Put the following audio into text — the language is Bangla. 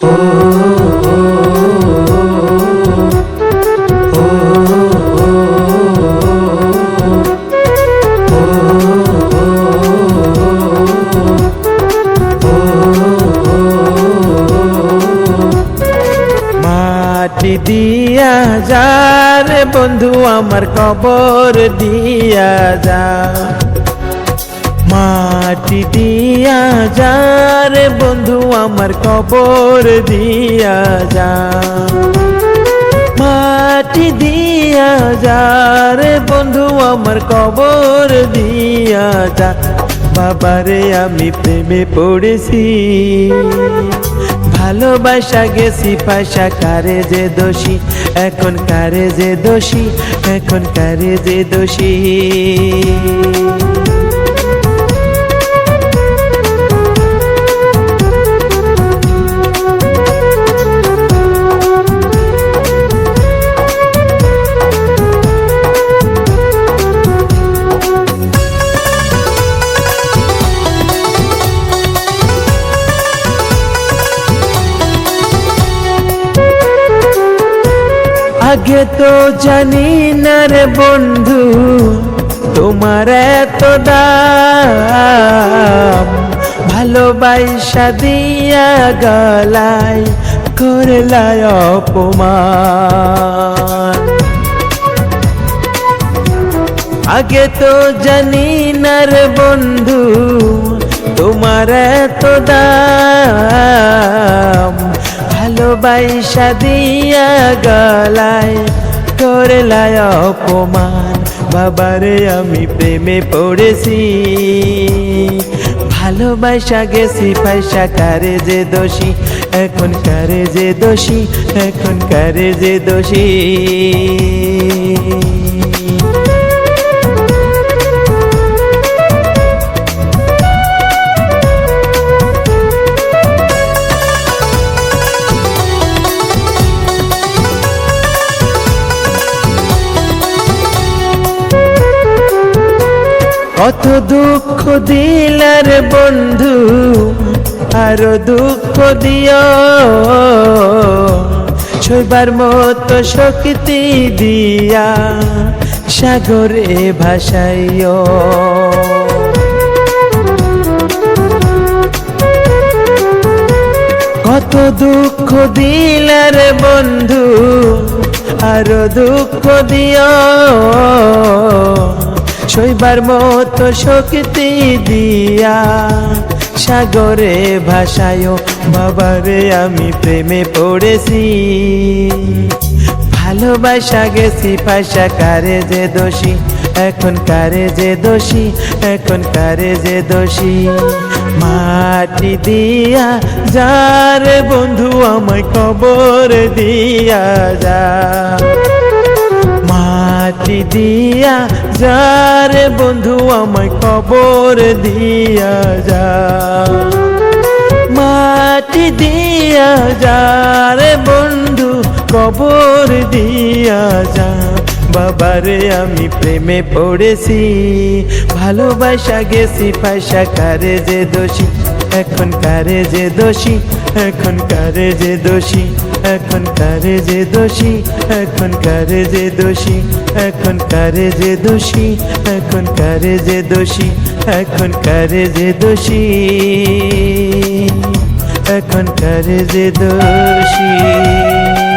মাটি দিয়া যা রে বন্ধু আমার কবর দিয়া যা। মাটি দিয়া যা রে বন্ধু, আমার কবর দিয়া যা। মাটি দিয়া যা রে বন্ধু, আমার কবর দিয়া যা। বাবারে আমি প্রেমে পড়েছি। ভালোবাসা গেছি, পাশা কারে যে দোষী? এখন কারে যে দোষী? এখন কারে যে দোষী? আগে তো জানি না রে বন্ধু, তোমার এত দাম। ভালোবাসা দিয়া গলায় করলায় অপমান। আগে তো জানি না রে বন্ধু, তোমার এত দাম। ভালোবাসা দিয়া গলায় করলায় অপমান। বাবারে, আমি প্রেমে পড়েছি। ভালোবাসা গেছি পয়সা কারে যে দোষী? এখন কারে যে দোষী? এখন কারে যে দোষী? কত দুঃখ দিলার বন্ধু, আরও দুঃখ দিও। ছইবার মতো শক্তি দিয়া সাগরে ভাসাইও। কত দুঃখ দিলার বন্ধু, আরও দুঃখ দিও। শৈবার মতো শক্তি দিয়া সাগরে ভাসায় বাবারে, আমি প্রেমে পড়েছি। ভালোবাসা গেছি পাশা, কারে যে দোষী? এখন কারে যে দোষী? এখন কারে যে দোষী? মাটি দিয়া যার বন্ধু আমায় কবর দিয়া যা। মাটি দিয়া যার বন্ধু আমায় কবর দিয়া যা মাটি দিয়া যার বন্ধু কবর দিয়া যা বাবারে, আমি প্রেমে পড়েছি, ভালোবাসা গেছি, পয়সা কারে যে দোষী? এখন কারে যে দোষী? এখন কারে যে দোষী? এখন কারে যে দোষী? এখন কারে যে দোষী? এখন কারে যে দোষী? এখন কারে যে দোষী? এখন কারে যে দোষী? এখন কারে যে দোষী?